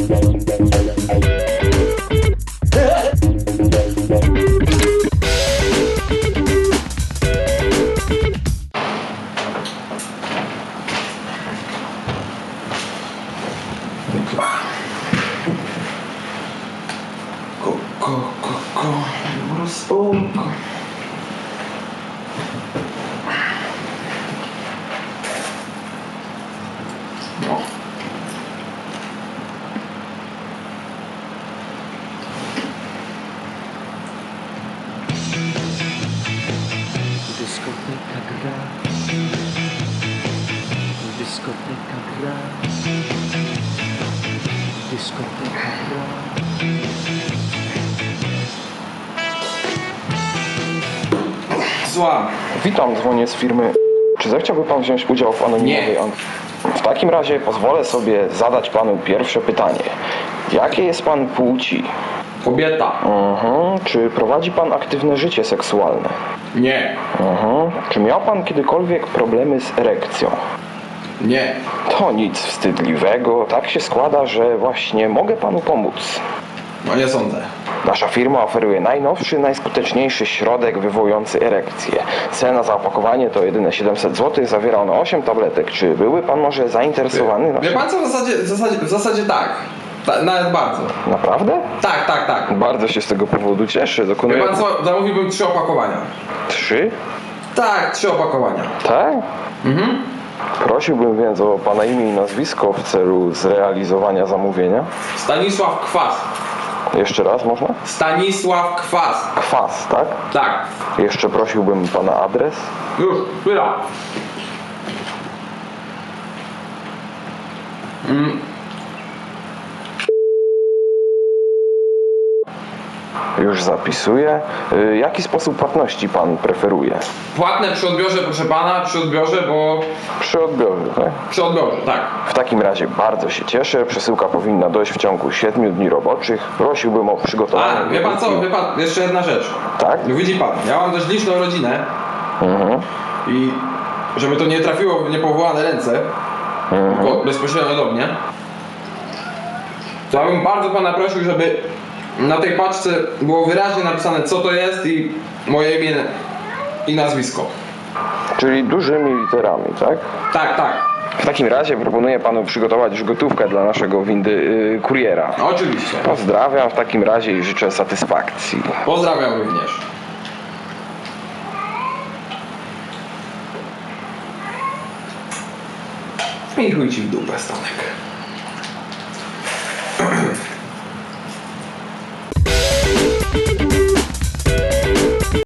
ここここ下ろそうか。Dyskoteka gra. Dyskoteka gra. Słucham. Witam, dzwonię z firmy. Czy zechciałby pan wziąć udział w anonimowej Nie. ankiecie? W takim razie pozwolę sobie zadać panu pierwsze pytanie. Jakie jest pan płci? Kobieta. Mhm. Czy prowadzi pan aktywne życie seksualne? Nie. Mhm. Czy miał pan kiedykolwiek problemy z erekcją? Nie. To nic wstydliwego. Tak się składa, że właśnie mogę panu pomóc. No nie sądzę. Nasza firma oferuje najnowszy, najskuteczniejszy środek wywołujący erekcję. Cena za opakowanie to jedyne 700 zł, zawiera ono 8 tabletek. Czy byłby pan może zainteresowany? Wie naszym- pan co w zasadzie, w zasadzie, w zasadzie tak. Ta, nawet bardzo. Naprawdę? Tak, tak, tak. Bardzo się z tego powodu cieszę. Wie Dokonuję pan co, zamówiłbym trzy opakowania. trzy? Tak, trzy opakowania. Tak? Mhm. Prosiłbym więc o pana imię i nazwisko w celu zrealizowania zamówienia. Stanisław Kwas. Jeszcze raz można? Stanisław Kwas. Kwas, tak? Tak. Jeszcze prosiłbym pana adres. Już, chwila. Już zapisuję. Y, Jaki sposób płatności pan preferuje? Płatne przy odbiorze, proszę pana, przy odbiorze, bo... Przy odbiorze, tak? Przy odbiorze, tak. W takim razie bardzo się cieszę. Przesyłka powinna dojść w ciągu 7 dni roboczych. Prosiłbym o przygotowanie. A, wie pan co, wie pan, jeszcze jedna rzecz. Tak? No widzi pan, ja mam dość liczną rodzinę Mhm. i żeby to nie trafiło w niepowołane ręce, tylko bezpośrednio do mnie, to ja bym bardzo pana prosił, żeby na tej paczce było wyraźnie napisane co to jest i moje imię i nazwisko. Czyli dużymi literami, tak? Tak, tak, W takim razie proponuję panu przygotować już gotówkę dla naszego windy y, kuriera. oczywiście. Pozdrawiam w takim razie i życzę satysfakcji. Pozdrawiam również. I chuj ci w dupę, Stanek.